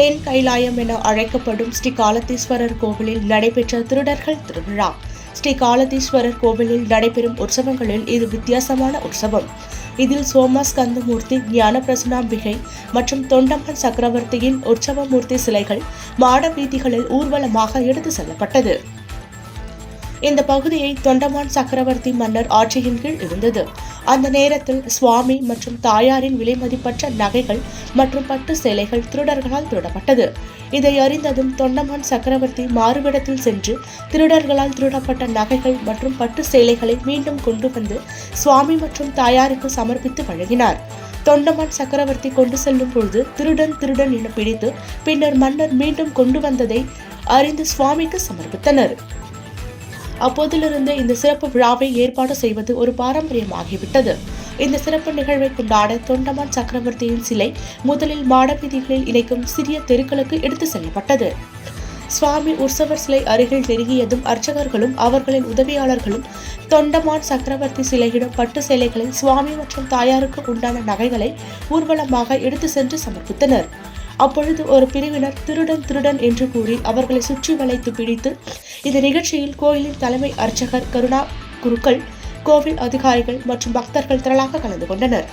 தென் கைலாயம் என அழைக்கப்படும் ஸ்ரீ காலத்தீஸ்வரர் கோவிலில் நடைபெற்ற திருடர்கள் திருவிழா. ஸ்ரீ காலத்தீஸ்வரர் கோவிலில் நடைபெறும் உற்சவங்களில் இது வித்தியாசமான உற்சவம். இதில் சோமாஸ்கந்தமூர்த்தி ஞான பிரசனாம்பிகை மற்றும் தொண்டம்மன் சக்கரவர்த்தியின் உற்சவமூர்த்தி சிலைகள் மாட வீதிகளில் ஊர்வலமாக எடுத்து செல்லப்பட்டது. இந்த பகுதியை தொண்டமான் சக்கரவர்த்தி மன்னர் ஆட்சியின் கீழ் இருந்தது. அந்த நேரத்தில் சுவாமி மற்றும் தாயாரின் விலைமதிப்பற்ற நகைகள் மற்றும் பட்டு சேலைகள் திருடர்களால் திருடப்பட்டது. இதை அறிந்ததும் தொண்டமான் சக்கரவர்த்தி மாறுவிடத்தில் சென்று திருடர்களால் திருடப்பட்ட நகைகள் மற்றும் பட்டு சேலைகளை மீண்டும் கொண்டு வந்து சுவாமி மற்றும் தாயாருக்கு சமர்ப்பித்து வழங்கினார். தொண்டமான் சக்கரவர்த்தி கொண்டு செல்லும் பொழுது திருடன் திருடன் என பிடித்து பின்னர் மன்னர் மீண்டும் கொண்டு வந்ததை அறிந்து சுவாமிக்கு சமர்ப்பித்தனர். அப்போதிலிருந்து இந்த சிறப்பு விழாவை ஏற்பாடு செய்வது ஒரு பாரம்பரியமாகிவிட்டது. இந்த சிறப்பு நிகழ்வை கொண்டாட தொண்டமான் சக்கரவர்த்தியின் சிலை முதலில் மாடவீதிகளில் இணைக்கும் சிறிய தெருக்களுக்கு எடுத்து செல்லப்பட்டது. சுவாமி உற்சவர் சிலை அருகில் நெருங்கியதும் அர்ச்சகர்களும் அவர்களின் உதவியாளர்களும் தொண்டமான் சக்கரவர்த்தி சிலையிடம் பட்டு சேலைகளை சுவாமி மற்றும் தாயாருக்கு உண்டான நகைகளை ஊர்வலமாக எடுத்து சென்று சமர்ப்பித்தனர். அப்பொழுது ஒரு பிரிவினர் திருடன் திருடன் என்று கூறி அவர்களை சுற்றி வளைத்து பிடித்து இந்த நிகழ்ச்சியில் கோயிலின் தலைமை அர்ச்சகர் கருணா குருக்கள் கோவில் அதிகாரிகள் மற்றும் பக்தர்கள் திரளாக கலந்து கொண்டனர்.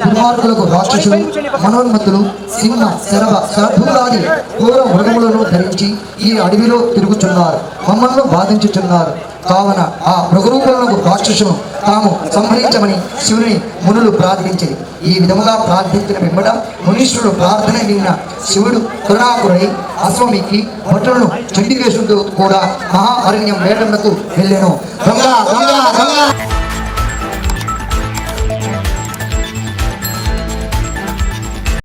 దుర్మార్గులకు రాక్షసులు మనోన్మత్తులు సింహ శరభ శరభులాది ఘోర మృగములను ధరించి ఈ అడవిలో తిరుగుచున్నారు మమ్మల్ని బాధించుచున్నారు. కావున ఆ మృగరూపములకు రాక్షసును తాము సంహరించమని శివుని మునులు ప్రార్థించి. ఈ విధముగా ప్రార్థించిన వెంబడ మునీశ్వరుడు ప్రార్థన విన్న శివుడు కరుణాకురై అశ్వమికి భటులను చండికేశుడు కూడా మహా అరణ్యం వేటకు వెళ్ళాను. గంగా గంగా గంగా